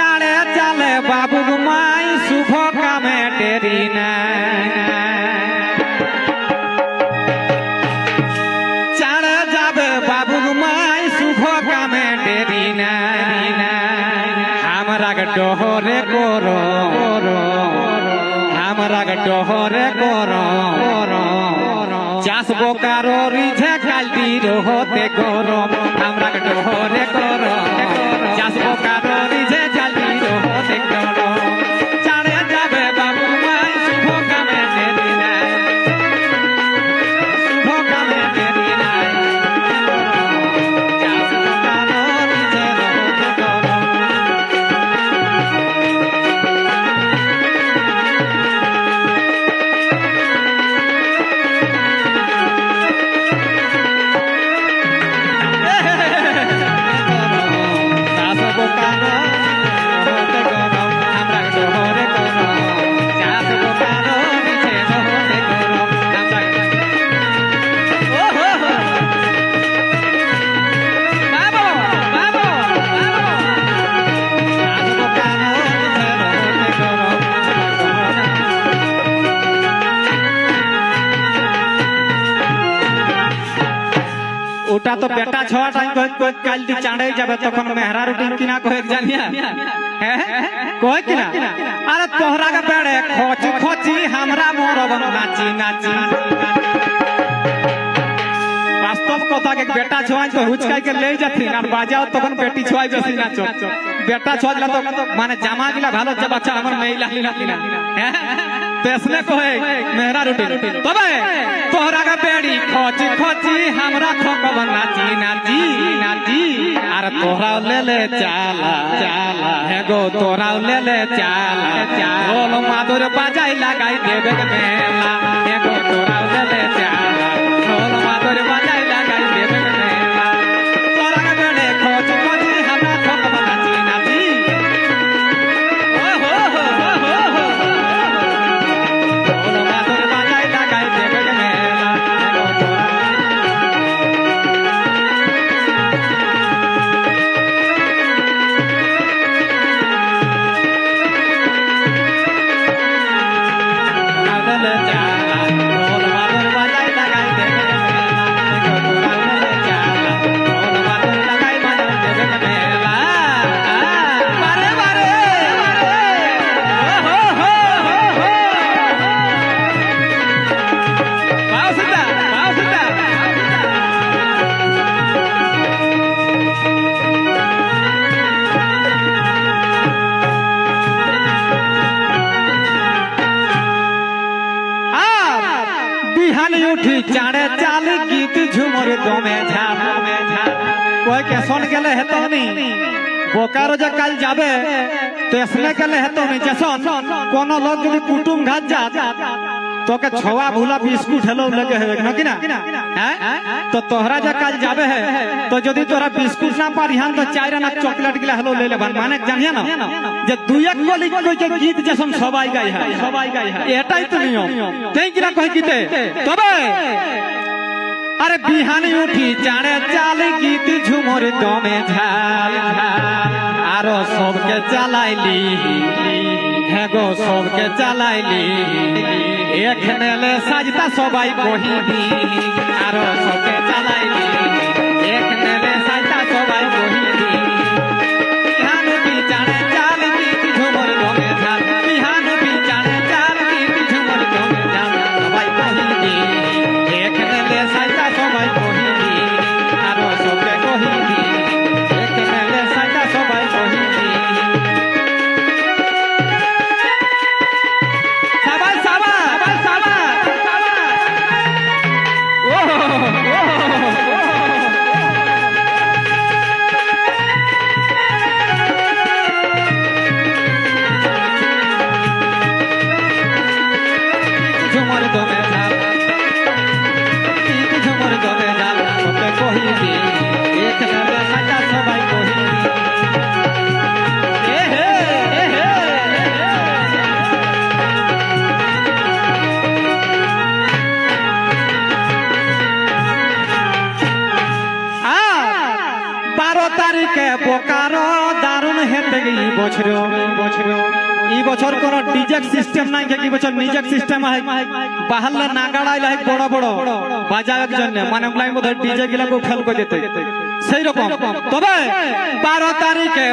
চাড়ে চালে বাবু মাই শুভ কামে টেরি না চাড়ে যাবে বাবু মাই শুভ কামে টেরি না আমরা ডহরে করো আমরা ডহরে করো চাষ বোকারো রিঝে কালটি রহতে গরম আমরা ডহরে করো ওটা তো বেটা ছড়াটাই কই কই, কাল দি চাঁড়ে যাবে, তখন মেহরা রুটি কিনা কই জানিয়া? হ্যাঁ? কই কিনা? আরে তোহরা কা পেড়ে খচি খচি, হামরা মোরব নাচি নাচি। બેટા છોવાય તો હુચકાઈ કે લઈ જતી ના બાજાઓ তখন બેટી છોવાય બેસી ના છો બેટા છોજલા તો মানে জামা গিলা ভালো যে বাচ্চা আমার মেইলা লিলা লিলা হ্যাঁ তেসনে কহে মেহরা রুটি তবে তোহরা কা বেড়ি খচি খচি হামরা খকব নাচি নাচি নাচি আর তোহরা লেলে চালা চালা হে গো তোহরা লেলে চালা চালা মাদুর বাজাই লাগাই দেবে মেলা হে গো তোরা বিহান উঠি চাঁড়ে চাল, গীত ঝুমর দমে ঝামে কই কে শোন গেলে হেতনি, বোকারো যে কাল যাবে তো তেসনে গেলে হেতনি। যে শোন কোন লোক যদি কুটুম ঘাট যা তোকে ছোয়া ভুলা বিস্কুট হেলো লগে হবে নাকি না? হ্যাঁ? তো তোহরা যে কাল যাবে হে, তো যদি তোরা বিস্কুট না পারিহান তো চাইরা না চকলেট গিলা হেলো লইলে ভান মানে জানিয়া না যে দুই এক গলি কই যে গীত যেসন সবাই গাই হয় সবাই গাই হয় এটাই তো নিয়ম। তাই কিনা কই গীতে? তবে? আরে বিহানি উঠি চাড়ে চাল গীত ঝুমর দমে ঝাল। আরও সবকে চালাইলি। হ্যাঁ গো সবকে চালাইলি। এখানে সাজতা সবাই বহিবি। আরও সবকে চালাইলি। তারিখে পোকার দারুণ হেতে গেই বছর বছর এই বছর কোন ডিজেক সিস্টেম নাই কি বছর সিস্টেম আই। বাহাল্লা বড় বড়। বাজার জন্য মানে লাই মধ্যে ডিজে গিলা করে সেই রকম তবে 12 তারিখে